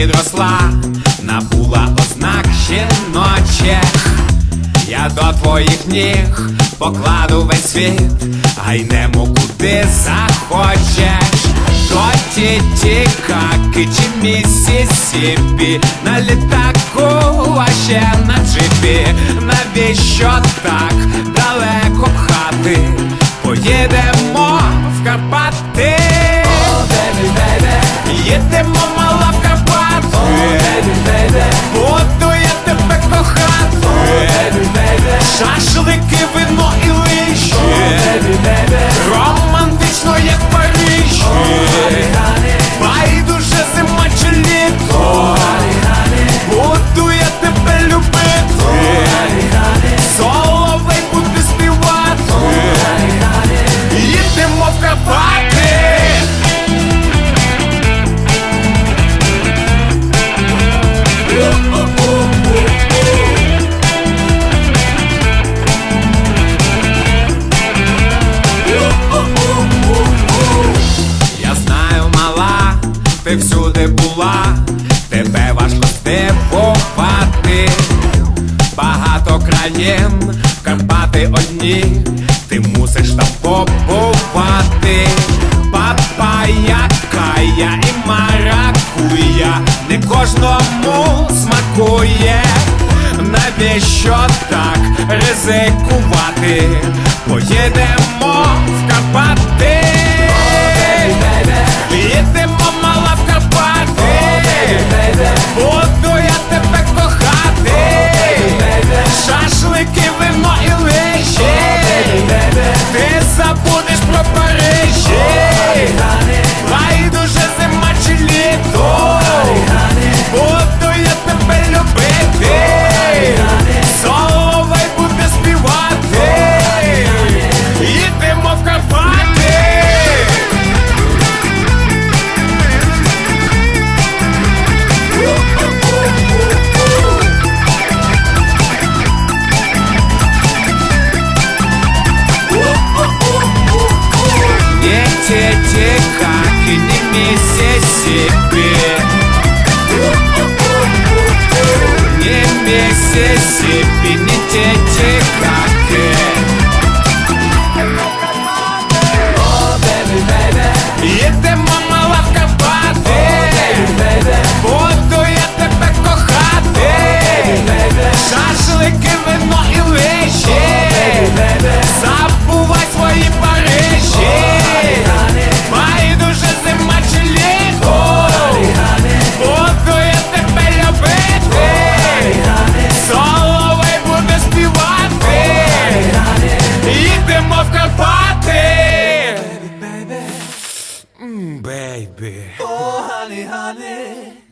підросла, набула ознак жіночих. Я до твоїх ніг покладу весь світ, гайнемо куди захочеш. До Тітікаки чи Місісіпі На літаку, а ще на джипі Навіщо так далеко хати? Поїдемо ти всюди була, тебе важко здивувати. Багато країн, Карпати одні, ти мусиш там побувати. Папая, кая і маракуя, не кожному смакує. Навіщо так ризикувати? Поїдемо в Карпати exist baby. Oh, honey, honey.